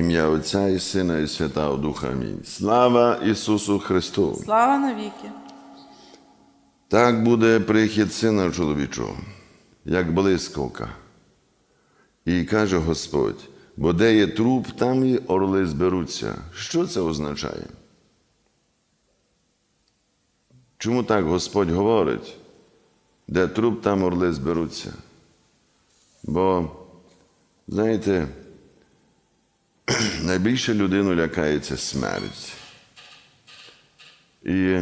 Ім'я Отця і Сина, і Святого Духа. Амінь. Слава Ісусу Христу! Слава навіки! Так буде прихід Сина чоловічого, як блискавка. І каже Господь: бо де є труп, там і орли зберуться. Що це означає? Чому так Господь говорить? Де труп, там орли зберуться. Бо, знаєте, найбільше людину лякається смерть. І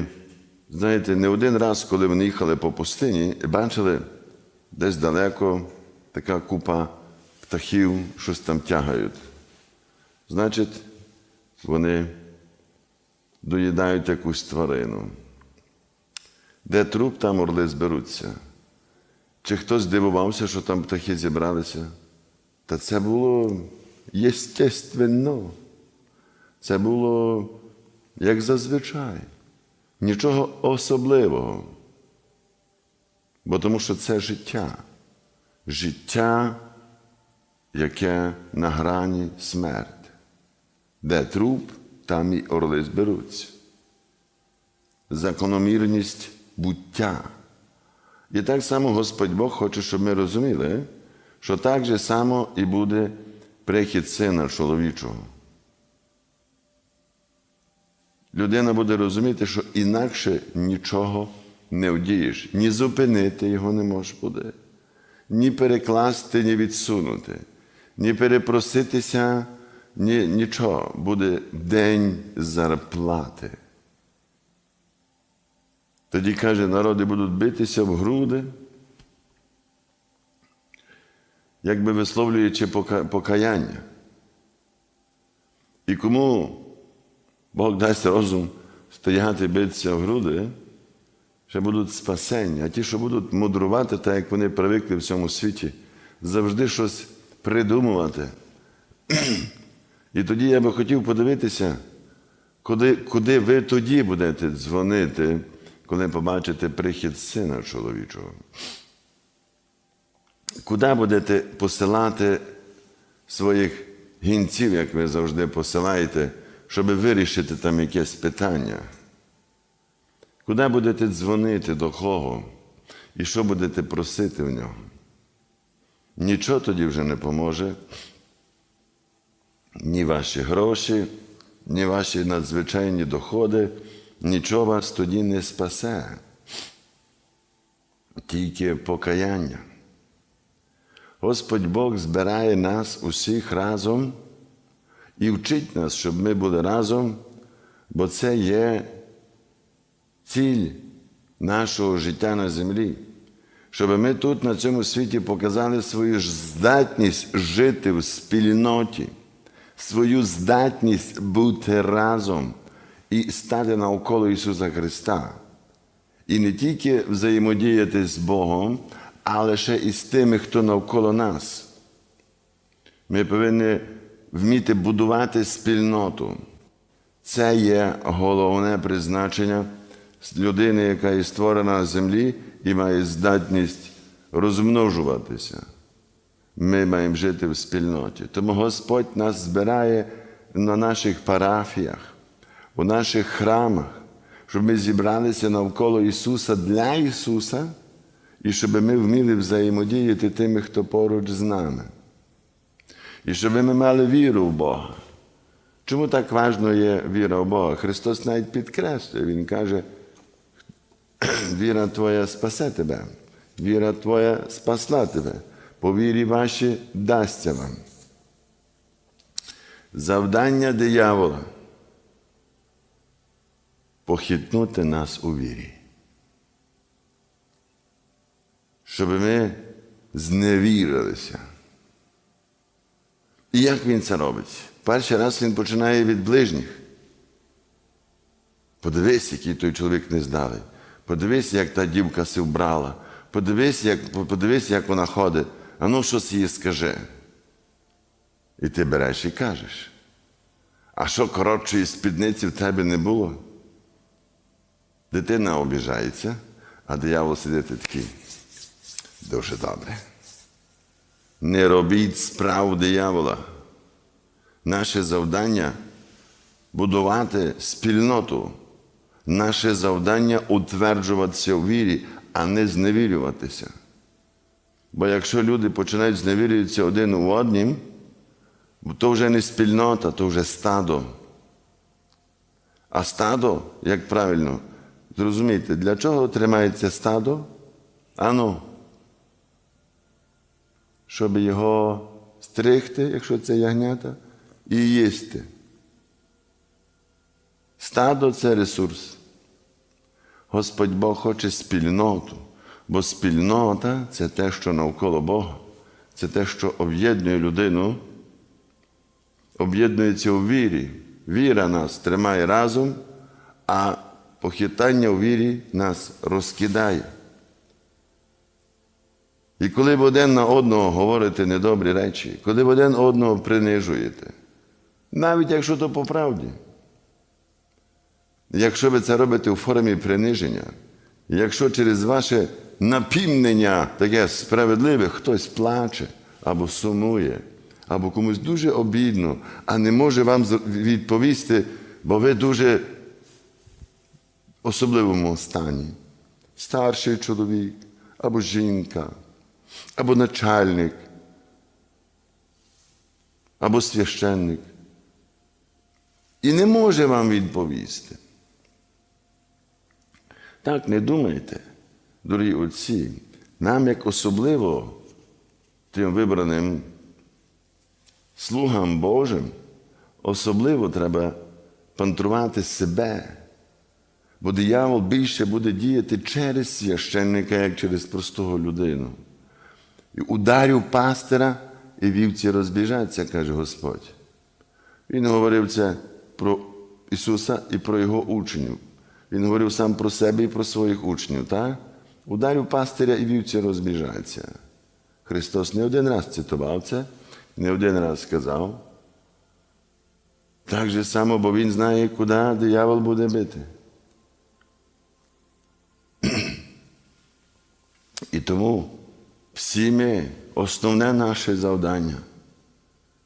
знаєте, не один раз, коли вони їхали по пустині, бачили десь далеко така купа птахів, щось там тягають. Значить, вони доїдають якусь тварину. Де труп, там орли зберуться. Чи хтось здивувався, що там птахи зібралися? Та це було єстественно. Це було як зазвичай. Нічого особливого. Бо тому що це життя. Життя, яке на грані смерти. Де труп, там і орли зберуться. Закономірність буття. І так само Господь Бог хоче, щоб ми розуміли, що так же само і буде прихід сина чоловічого. Людина буде розуміти, що інакше нічого не вдієш. Ні зупинити його не можеш буде, ні перекласти, ні відсунути, ні перепроситися, ні, нічого. Буде день зарплати. Тоді каже, народи будуть битися в груди, якби висловлюючи покаяння. І кому Бог дасть розум стояти битися в груди, ще будуть спасення. А ті, що будуть мудрувати, так як вони привикли в цьому світі, завжди щось придумувати. І тоді я би хотів подивитися, куди, куди ви тоді будете дзвонити, коли побачите прихід сина чоловічого. Куди будете посилати своїх гінців, як ви завжди посилаєте, щоб вирішити там якесь питання? Куди будете дзвонити до кого? І що будете просити в нього? Нічого тоді вже не поможе. Ні ваші гроші, ні ваші надзвичайні доходи, нічого вас тоді не спасе. Тільки покаяння. Господь Бог збирає нас усіх разом і вчить нас, щоб ми були разом, бо це є ціль нашого життя на землі. Щоб ми тут, на цьому світі, показали свою здатність жити в спільноті, свою здатність бути разом і стати навколо Ісуса Христа. І не тільки взаємодіяти з Богом, але ще і з тими, хто навколо нас. Ми повинні вміти будувати спільноту. Це є головне призначення людини, яка є створена на землі і має здатність розмножуватися. Ми маємо жити в спільноті. Тому Господь нас збирає на наших парафіях, у наших храмах, щоб ми зібралися навколо Ісуса для Ісуса, і щоб ми вміли взаємодіяти тими, хто поруч з нами. І щоб ми мали віру в Бога. Чому так важливо є віра в Бога? Христос навіть підкреслює, Він каже, віра твоя спасе тебе, віра твоя спасла тебе, по вірі ваші дасться вам. Завдання диявола похитнути нас у вірі. Щоб ми зневірилися. І як він це робить? Перший раз він починає від ближніх. Подивись, який той чоловік не здалий. Подивись, як та дівка си вбрала. Подивись, як, подивись, як вона ходить. А ну щось їй скажи. І ти береш і кажеш. А що коротшої спідниці в тебе не було? Дитина обіжається, а диявол сидить такий. Дуже добре. Не робіть справ диявола. Наше завдання будувати спільноту. Наше завдання утверджуватися в вірі, а не зневірюватися. Бо якщо люди починають зневірюватися один у однім, то вже не спільнота, то вже стадо. А стадо, як правильно, зрозумійте, для чого тримається стадо? Ану, щоб його стригти, якщо це ягнята, і їсти. Стадо це ресурс. Господь Бог хоче спільноту, бо спільнота це те, що навколо Бога, це те, що об'єднує людину, об'єднується у вірі. Віра нас тримає разом, а похитання у вірі нас розкидає. І коли ви один на одного говорите недобрі речі, коли ви один одного принижуєте, навіть якщо то по правді, якщо ви це робите у формі приниження, якщо через ваше напівнення таке справедливе хтось плаче або сумує, або комусь дуже обідно, а не може вам відповісти, бо ви дуже особливому стані, старший чоловік або жінка, або начальник, або священник. І не може вам відповісти. Так не думайте, дорогі отці, нам як особливо тим вибраним слугам Божим, особливо треба пантрувати себе. Бо диявол більше буде діяти через священника, як через простого людину. І ударів пастира, і вівці розбіжаться, каже Господь. Він говорив це про Ісуса і про Його учнів. Він говорив сам про себе і про своїх учнів. Так? Ударів пастиря і вівці розбіжаться. Христос не один раз цитував це, не один раз сказав. Так же само, бо Він знає, куди диявол буде бити. І тому всі ми, основне наше завдання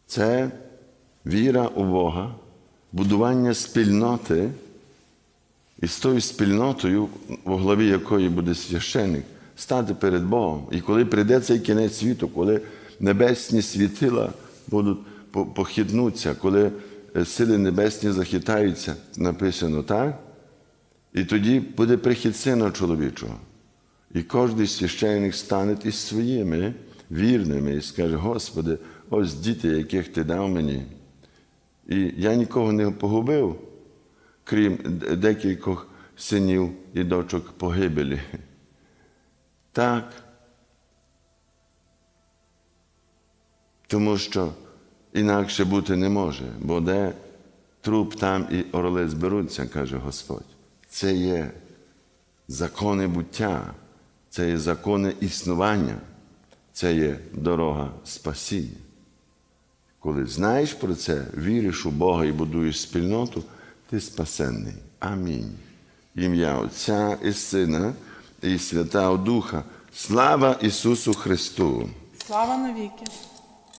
це віра у Бога, будування спільноти, і з тою спільнотою, в главі якої буде священник, стати перед Богом. І коли прийде цей кінець світу, коли небесні світила будуть по- похитнуться, коли е, сили небесні захитаються, написано так, і тоді буде прихід сина чоловічого. І кожен священник стане із своїми вірними і скаже, Господи, ось діти, яких ти дав мені. І я нікого не погубив, крім декількох синів і дочок погибелі. Так. Тому що інакше бути не може, бо де труп там і орли зберуться, каже Господь. Це є закони буття, це є закони існування, це є дорога спасіння. Коли знаєш про це, віриш у Бога і будуєш спільноту, ти спасенний. Амінь. Ім'я Отця і Сина і Святого Духа. Слава Ісусу Христу! Слава навіки!